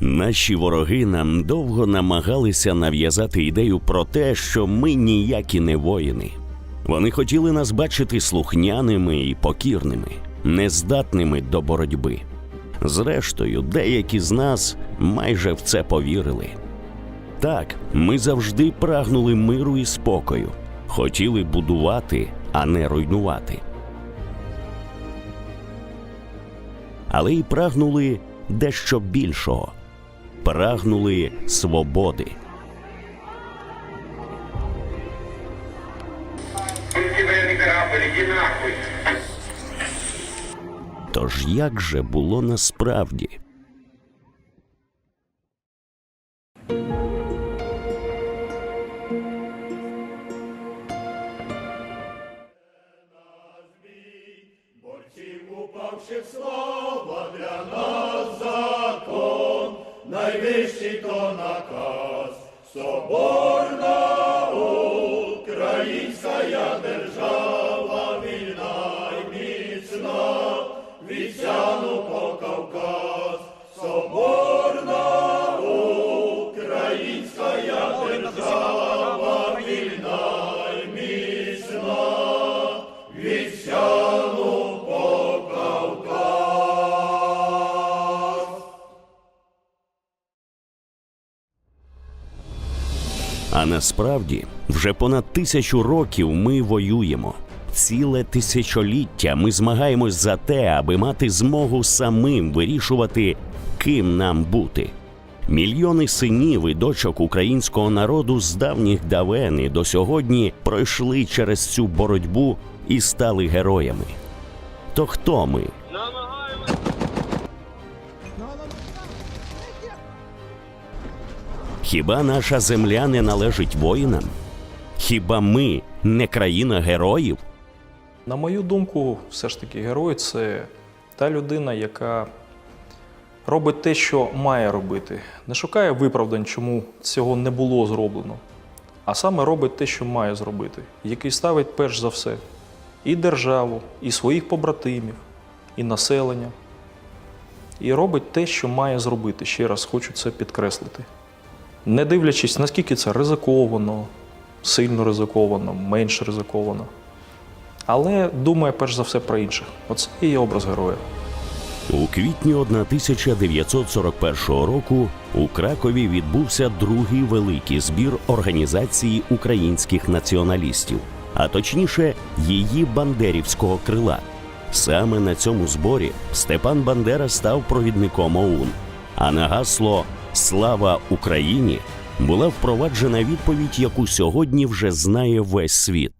Наші вороги нам довго намагалися нав'язати ідею про те, що ми ніякі не воїни. Вони хотіли нас бачити слухняними і покірними, нездатними до боротьби. Зрештою, деякі з нас майже в це повірили. Так, ми завжди прагнули миру і спокою, хотіли будувати, а не руйнувати. Але й прагнули дещо більшого прагнули свободи. Тож як же було насправді? Від по Кавказ, соборна українська держава, вільна й міцна, від Сяну по Кавказ. А насправді вже понад тисячу років ми воюємо. Ціле тисячоліття ми змагаємось за те, аби мати змогу самим вирішувати, ким нам бути. Мільйони синів і дочок українського народу з давніх давен і до сьогодні пройшли через цю боротьбу і стали героями. То хто ми? Хіба наша земля не належить воїнам? Хіба ми не країна героїв? На мою думку, все ж таки, герой це та людина, яка робить те, що має робити, не шукає виправдань, чому цього не було зроблено, а саме робить те, що має зробити, який ставить перш за все і державу, і своїх побратимів, і населення, і робить те, що має зробити. Ще раз хочу це підкреслити. Не дивлячись, наскільки це ризиковано, сильно ризиковано, менш ризиковано. Але думає перш за все про інших. Оце і є образ героя. У квітні 1941 року у Кракові відбувся другий великий збір організації українських націоналістів, а точніше, її бандерівського крила. Саме на цьому зборі Степан Бандера став провідником ОУН. А на гасло Слава Україні була впроваджена відповідь, яку сьогодні вже знає весь світ.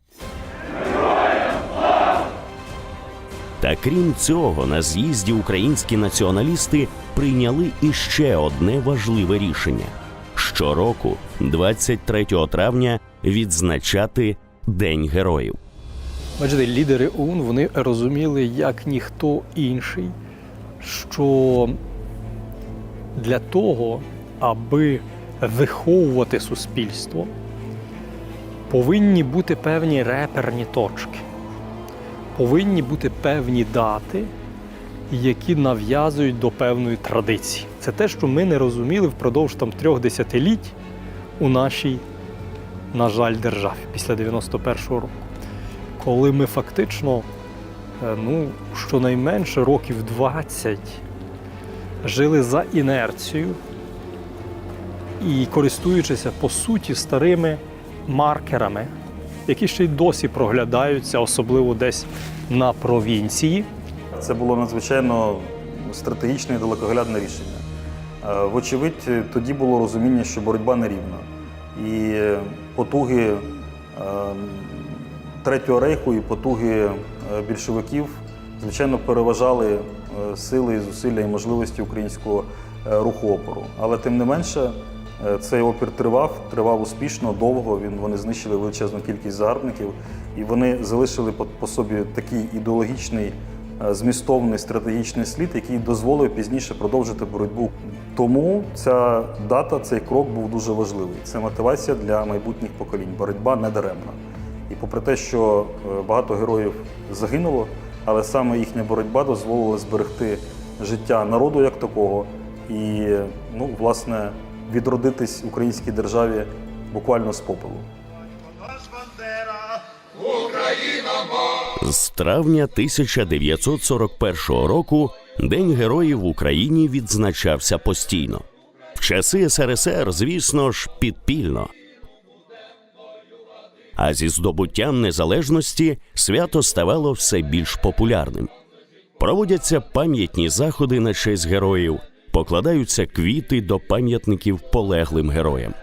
Та крім цього, на з'їзді українські націоналісти прийняли іще одне важливе рішення: щороку, 23 травня, відзначати День героїв. Бачите, лідери ОУН вони розуміли, як ніхто інший, що для того, аби виховувати суспільство, повинні бути певні реперні точки, повинні бути певні дати, які нав'язують до певної традиції. Це те, що ми не розуміли впродовж там трьох десятиліть у нашій, на жаль, державі після 91-го року коли ми фактично, е, ну, щонайменше років 20 жили за інерцією і користуючися по суті старими маркерами, які ще й досі проглядаються, особливо десь на провінції. Це було надзвичайно стратегічне і далекоглядне рішення. Е, Вочевидь, тоді було розуміння, що боротьба нерівна. І потуги е, Третього рейху і потуги е, більшовиків, звичайно, переважали сили, зусилля і можливості українського руху опору. Але тим не менше, цей опір тривав, тривав успішно, довго. Він, вони знищили величезну кількість загарбників, і вони залишили по, по собі такий ідеологічний, е, змістовний стратегічний слід, який дозволив пізніше продовжити боротьбу. Тому ця дата, цей крок був дуже важливий. Це мотивація для майбутніх поколінь. Боротьба не даремна. І попри те, що е, багато героїв загинуло, але саме їхня боротьба дозволила зберегти життя народу як такого і, ну, власне, відродитись українській державі буквально з попелу. З травня 1941 року День героїв в Україні відзначався постійно. В часи СРСР, звісно ж, підпільно. А зі здобуттям незалежності свято ставало все більш популярним. Проводяться пам'ятні заходи на честь героїв, покладаються квіти до пам'ятників полеглим героям.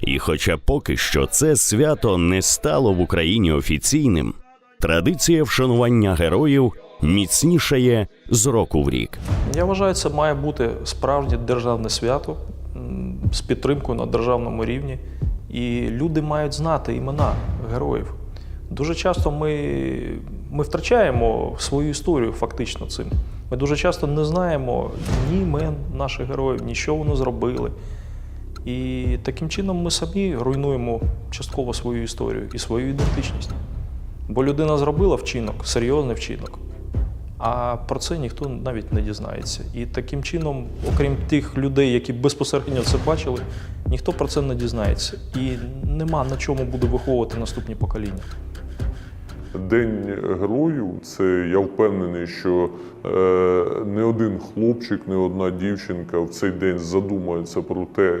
І хоча поки що це свято не стало в Україні офіційним, традиція вшанування героїв міцнішає з року в рік. Я вважаю, це має бути справжнє державне свято з підтримкою на державному рівні. І люди мають знати імена героїв. Дуже часто ми, ми втрачаємо свою історію фактично цим. Ми дуже часто не знаємо ні імен наших героїв, ні що вони зробили. І таким чином ми самі руйнуємо частково свою історію і свою ідентичність. Бо людина зробила вчинок, серйозний вчинок, а про це ніхто навіть не дізнається. І таким чином, окрім тих людей, які безпосередньо це бачили, ніхто про це не дізнається. І нема на чому буде виховувати наступні покоління. День героїв це я впевнений, що е, не один хлопчик, не одна дівчинка в цей день задумається про те,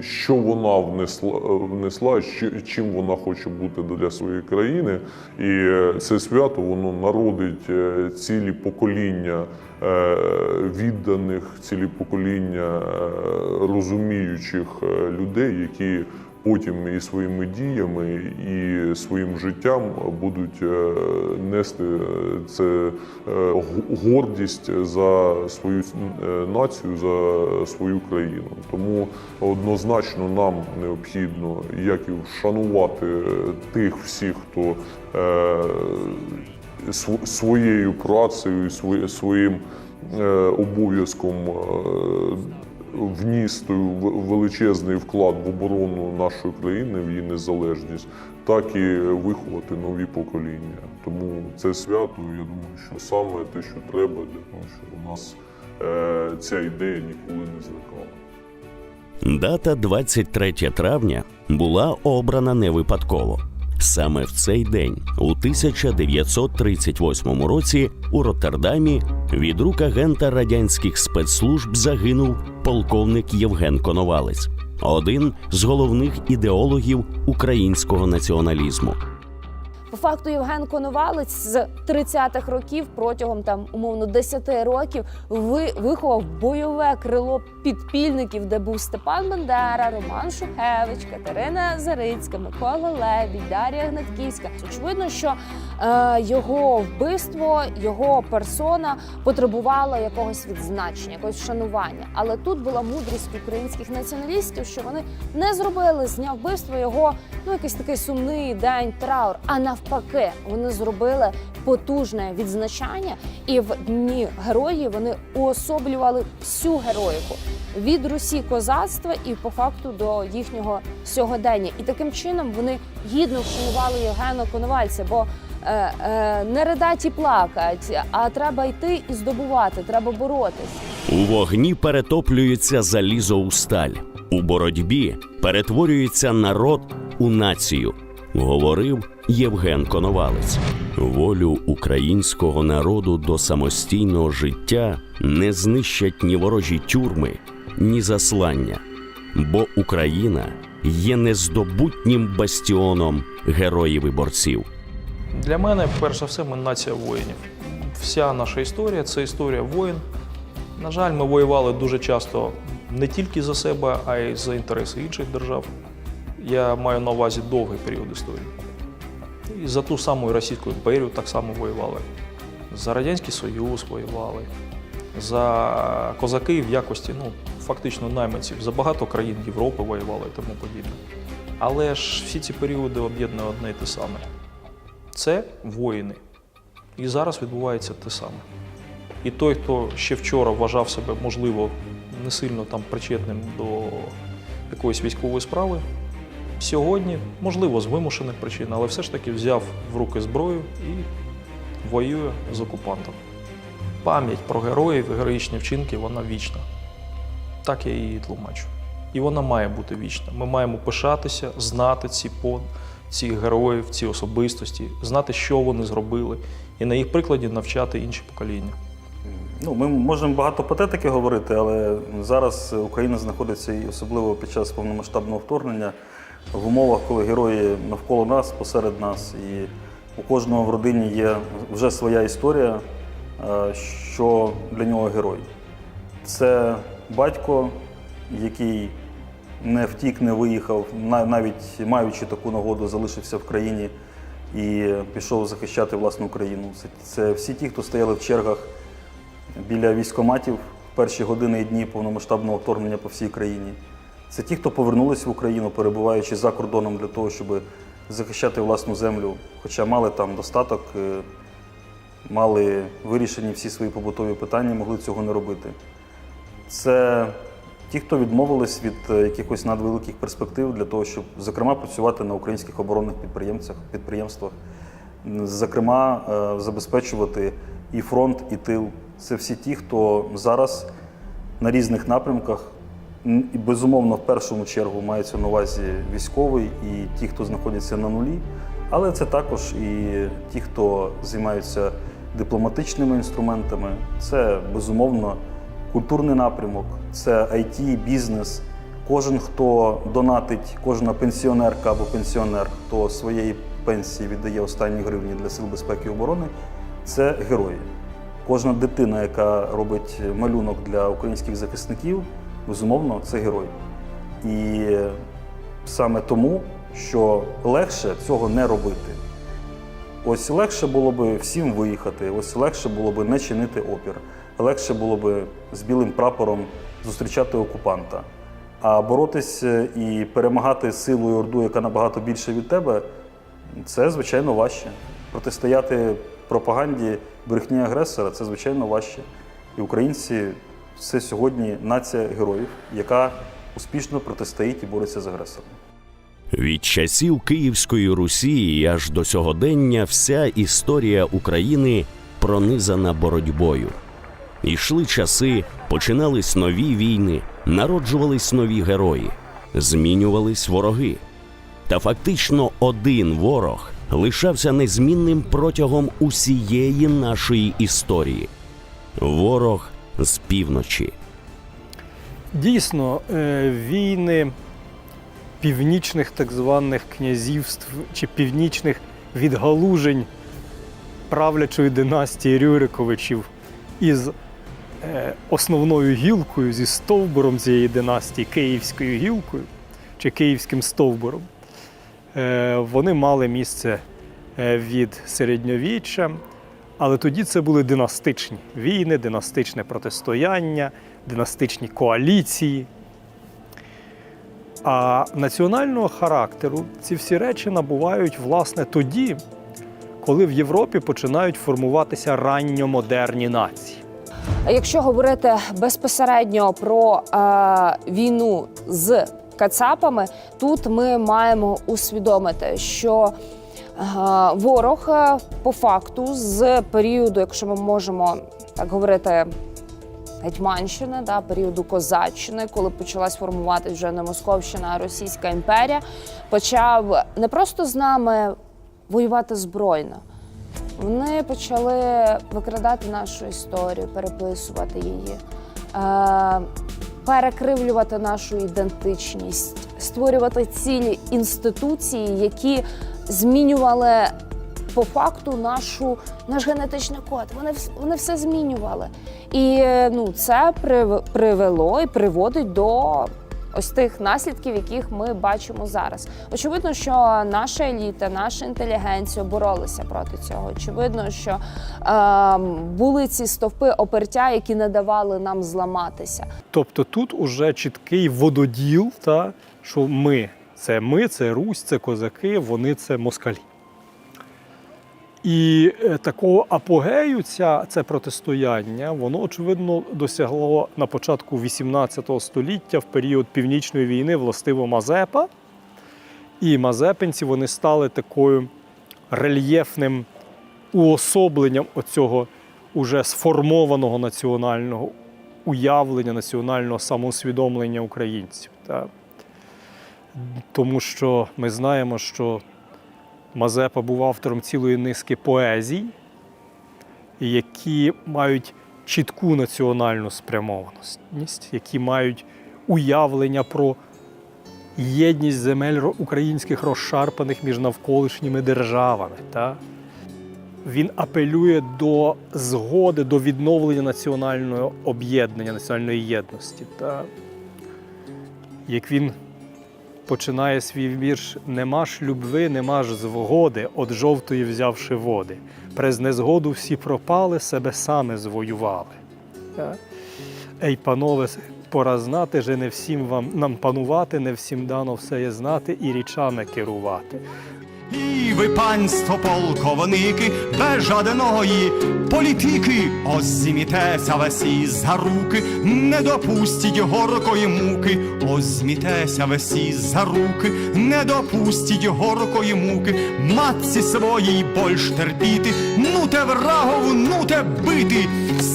що вона внесла, внесла чим вона хоче бути для своєї країни. І е, це свято воно народить е, цілі покоління відданих, цілі покоління розуміючих людей, які потім і своїми діями, і своїм життям будуть е, нести е, це е, гордість за свою націю, за свою країну. Тому однозначно нам необхідно як і вшанувати тих всіх, хто своєю працею, своїм обов'язком вніс величезний вклад в оборону нашої країни, в її незалежність, так і виховати нові покоління. Тому це свято, я думаю, що саме те, що треба для того, щоб у нас е, ця ідея ніколи не зникала. Дата 23 травня була обрана не випадково. Саме в цей день, у 1938 році, у Роттердамі від рук агента радянських спецслужб загинув полковник Євген Коновалець, один з головних ідеологів українського націоналізму. По факту Євген Коновалець з 30-х років протягом там умовно 10 років ви, виховав бойове крило підпільників, де був Степан Бандера, Роман Шухевич, Катерина Зарицька, Микола Лебідь, Дар'я Гнатківська. Очевидно, що е, його вбивство, його персона потребувала якогось відзначення, якогось вшанування. Але тут була мудрість українських націоналістів, що вони не зробили з дня вбивства його ну якийсь такий сумний день траур. А навпаки, вони зробили потужне відзначання, і в дні героїв вони уособлювали всю героїку від Русі козацтва і по факту до їхнього сьогодення. І таким чином вони гідно вшанували Євгена Коновальця, бо е, е, не ридаті плакать, а треба йти і здобувати, треба боротись. У вогні перетоплюється залізо у сталь. У боротьбі перетворюється народ у націю, говорив Євген Коновалець. Волю українського народу до самостійного життя не знищать ні ворожі тюрми, ні заслання, бо Україна є нездобутнім бастіоном героїв і борців. Для мене, перш за все, ми нація воїнів. Вся наша історія це історія воїн. На жаль, ми воювали дуже часто не тільки за себе, а й за інтереси інших держав. Я маю на увазі довгий період історії. І за ту саму Російську імперію так само воювали. За Радянський Союз воювали, за козаки в якості, ну, фактично найманців, за багато країн Європи воювали і тому подібне. Але ж всі ці періоди об'єднує одне і те саме це воїни. І зараз відбувається те саме. І той, хто ще вчора вважав себе, можливо, не сильно там причетним до якоїсь військової справи, сьогодні, можливо, з вимушених причин, але все ж таки взяв в руки зброю і воює з окупантом. Пам'ять про героїв і героїчні вчинки вона вічна. Так я її тлумачу. І вона має бути вічна. Ми маємо пишатися, знати ці под, цих героїв, ці особистості, знати, що вони зробили, і на їх прикладі навчати інші покоління. Ну, ми можемо багато патетики говорити, але зараз Україна знаходиться і особливо під час повномасштабного вторгнення в умовах, коли герої навколо нас, посеред нас, і у кожного в родині є вже своя історія, е, що для нього герой. Це батько, який не втік, не виїхав, навіть маючи таку нагоду, залишився в країні і пішов захищати власну країну. Це, всі ті, хто стояли в чергах біля військоматів в перші години і дні повномасштабного вторгнення по всій країні. Це ті, хто повернулись в Україну, перебуваючи за кордоном для того, щоб захищати власну землю, хоча мали там достаток, е, мали вирішені всі свої побутові питання, могли цього не робити. Це ті, хто відмовились від е, якихось надвеликих перспектив для того, щоб, зокрема, працювати на українських оборонних підприємцях, підприємствах, зокрема, е, забезпечувати і фронт, і тил. Це всі ті, хто зараз на різних напрямках, і безумовно, в першому чергу мається на увазі військовий і ті, хто знаходяться на нулі, але це також і ті, хто займаються дипломатичними інструментами. Це безумовно культурний напрямок, це IT, бізнес. Кожен, хто донатить, кожна пенсіонерка або пенсіонер, хто своєї пенсії віддає останні гривні для сил безпеки і оборони, це герої. Кожна дитина, яка робить малюнок для українських захисників, безумовно, це герой. І саме тому, що легше цього не робити. Ось легше було б всім виїхати, ось легше було б не чинити опір, легше було б з білим прапором зустрічати окупанта. А боротись е, і перемагати силою орду, яка набагато більше від тебе, це звичайно важче. Протистояти пропаганді брехні агресора це звичайно важче. І українці це сьогодні нація героїв, яка успішно протистоїть і бореться з агресором. Від часів Київської Русі аж до сьогодення вся історія України пронизана боротьбою. Ішли часи, починались нові війни, народжувались нові герої, змінювались вороги. Та фактично один ворог лишався незмінним протягом усієї нашої історії. Ворог з півночі. Дійсно, е, війни північних так званих князівств чи північних відгалужень правлячої династії Рюриковичів із е, основною гілкою, зі стовбуром цієї династії, Київською гілкою чи Київським стовбуром, е, вони мали місце від середньовіччя, але тоді це були династичні війни, династичне протистояння, династичні коаліції. А національного характеру ці всі речі набувають власне тоді, коли в Європі починають формуватися ранньомодерні нації. Якщо говорити безпосередньо про е, війну з кацапами, тут ми маємо усвідомити, що ворог е, по факту з періоду, якщо ми можемо так говорити. Гетьманщини, да, періоду козаччини, коли почалась формуватися вже не Московщина, а Російська імперія, почав не просто з нами воювати збройно, вони почали викрадати нашу історію, переписувати її, е, перекривлювати нашу ідентичність, створювати цілі інституції, які змінювали по факту нашу, наш генетичний код. Вони, вони все змінювали. І ну, це прив- привело і приводить до ось тих наслідків, яких ми бачимо зараз. Очевидно, що наша еліта, наша інтелігенція боролися проти цього. Очевидно, що е, були ці стовпи опертя, які не давали нам зламатися. Тобто тут уже чіткий вододіл, та, що ми це ми, це Русь, це козаки, вони це москалі. І е, такого апогею ця, це протистояння, воно, очевидно, досягло на початку XVIII століття в період Північної війни властиво Мазепа. І мазепинці вони стали такою рельєфним уособленням оцього уже сформованого національного уявлення національного самоусвідомлення українців. Тому що ми знаємо, що Мазепа був автором цілої низки поезій, які мають чітку національну спрямованість, які мають уявлення про єдність земель українських розшарпаних між навколишніми державами. Та? Він апелює до згоди, до відновлення національного об'єднання, національної єдності. Та? Як він починає свій вірш Нема ж любви, нема ж згоди, от жовтої взявши води. През незгоду всі пропали, себе саме звоювали. Ей, панове, пора знати, же не всім вам нам панувати, не всім дано все є знати і річами керувати. І ви, панство полковники, без жодної політики, озмітеся весі за руки, не допустіть горкої муки, озмітеся весі за руки, не допустіть горкої муки, матці своїй больш терпіти, ну те врагову, ну те бити,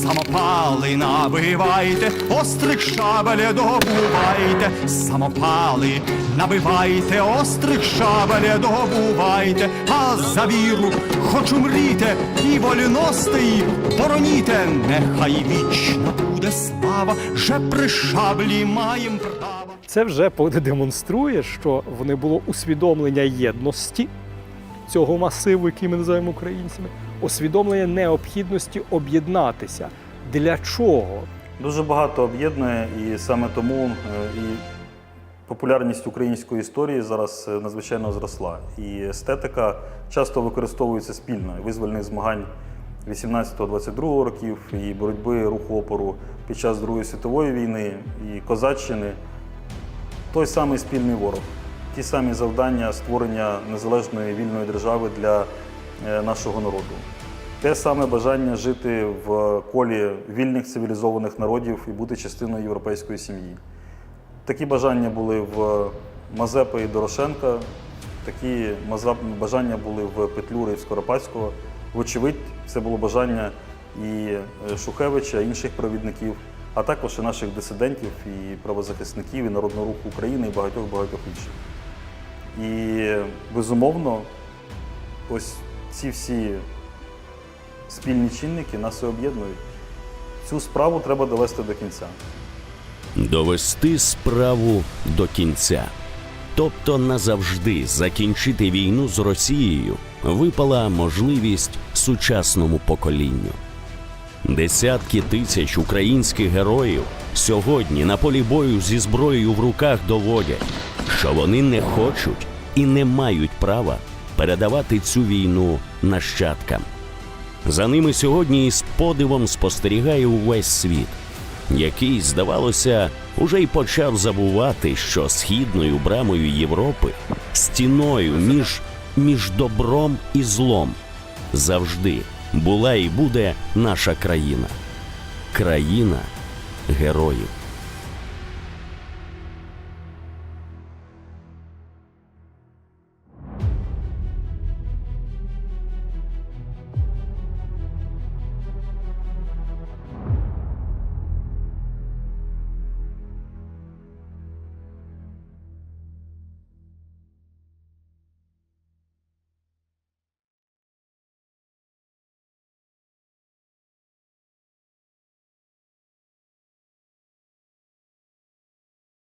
самопали набивайте, острих шабеле добувайте, самопали набивайте, острих шабеле добувайте, а за віру хоч умріте, і вольностей бороніте, нехай вічно буде слава, же при шаблі маєм право. Це вже демонструє, що вони було усвідомлення єдності цього масиву, який ми називаємо українцями, усвідомлення необхідності об'єднатися. Для чого? Дуже багато об'єднує, і саме тому е, і популярність української історії зараз е, надзвичайно зросла. І естетика часто використовується спільно визвольних змагань 18-22 років, і боротьби руху опору під час Другої світової війни, і козаччини. Той самий спільний ворог, ті самі завдання створення незалежної вільної держави для е, нашого народу. Те саме бажання жити в колі вільних цивілізованих народів і бути частиною європейської сім'ї. Такі бажання були в Мазепи і Дорошенка, такі бажання були в Петлюри і в Скоропадського. Вочевидь, це було бажання і е, Шухевича, і інших провідників, а також і наших дисидентів, і правозахисників, і Народного руху України, і багатьох-багатьох інших. І безумовно, ось ці всі спільні чинники нас і об'єднують. Цю справу треба довести до кінця. довести справу до кінця. Тобто назавжди закінчити війну з Росією випала можливість сучасному поколінню. Десятки тисяч українських героїв сьогодні на полі бою зі зброєю в руках доводять, що вони не хочуть і не мають права передавати цю війну нащадкам. За ними сьогодні із подивом спостерігає увесь світ, який, здавалося, уже й почав забувати, що східною брамою Європи, стіною між, між добром і злом, завжди була і буде наша країна країна героїв.